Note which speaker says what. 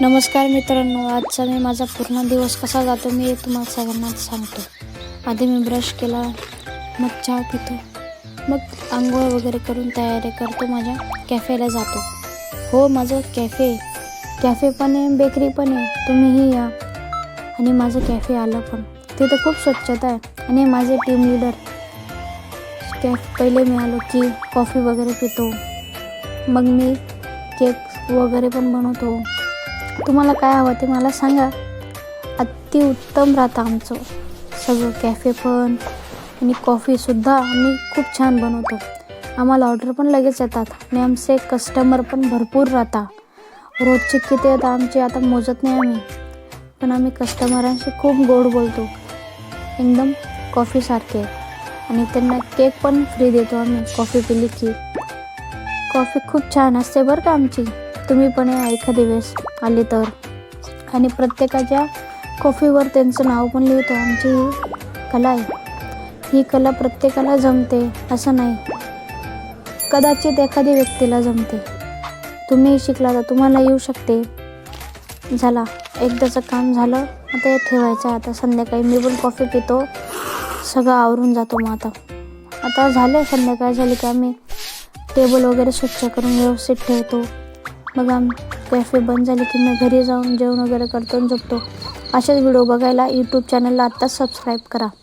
Speaker 1: नमस्कार मित्रांनो आजचा मी माझा पूर्ण दिवस कसा जातो मी तुम्हाला सगळ्यांना सांगतो. आधी मी ब्रश केला मग चहा पितो मग आंघोळ वगैरे करून तयारी करतो माझ्या कॅफेला जातो. हो माझं कॅफे कॅफे पण आहे बेकरी पण आहे. तुम्हीही या. आणि माझं कॅफे आलं पण. तिथं खूप स्वच्छता आहे. आणि माझे टीम लिडर कॅफ पहिले मी आलो की कॉफी वगैरे पितो. मग मी केक वगैरे पण बनवतो. तुम्हाला काय हवं ते मला सांगा. अतिउत्तम राहतं आमचं. सगळं कॅफे पण आणि कॉफीसुद्धा आम्ही खूप छान बनवतो. आम्हाला ऑर्डर पण लगेच येतात आणि आमचे कस्टमर पण भरपूर राहतात. रोजचे किती येतात आमचे आता मोजत नाही आम्ही. पण आम्ही कस्टमरांशी खूप गोड बोलतो. एकदम कॉफीसारखे आणि त्यांना केक पण फ्री देतो आम्ही. कॉफी पिली की. कॉफी खूप छान असते बरं का आमची. तुम्ही पण या एखादी वेळेस आले तर. आणि प्रत्येकाच्या कॉफीवर त्यांचं नाव पण लिहितो. आमची ही कला आहे. ही कला प्रत्येकाला जमते असं नाही. कदाचित एखादी व्यक्तीला जमते. तुम्ही शिकला तर तुम्हाला येऊ शकते. झाला. एकदाचं काम झालं. आता हे ठेवायचं आहे. आता संध्याकाळी मी पण कॉफी पितो. सगळं आवरून जातो मग आता. आता झालं. संध्याकाळ झाली की आम्ही टेबल वगैरे स्वच्छ करून व्यवस्थित ठेवतो. मग आम कॅफे बंद झाले की मी घरी जाऊन जेवण वगैरे करतो आणि झोपतो. असेच व्हिडिओ बघायला यूट्यूब चॅनलला आत्ताच सबस्क्राईब करा.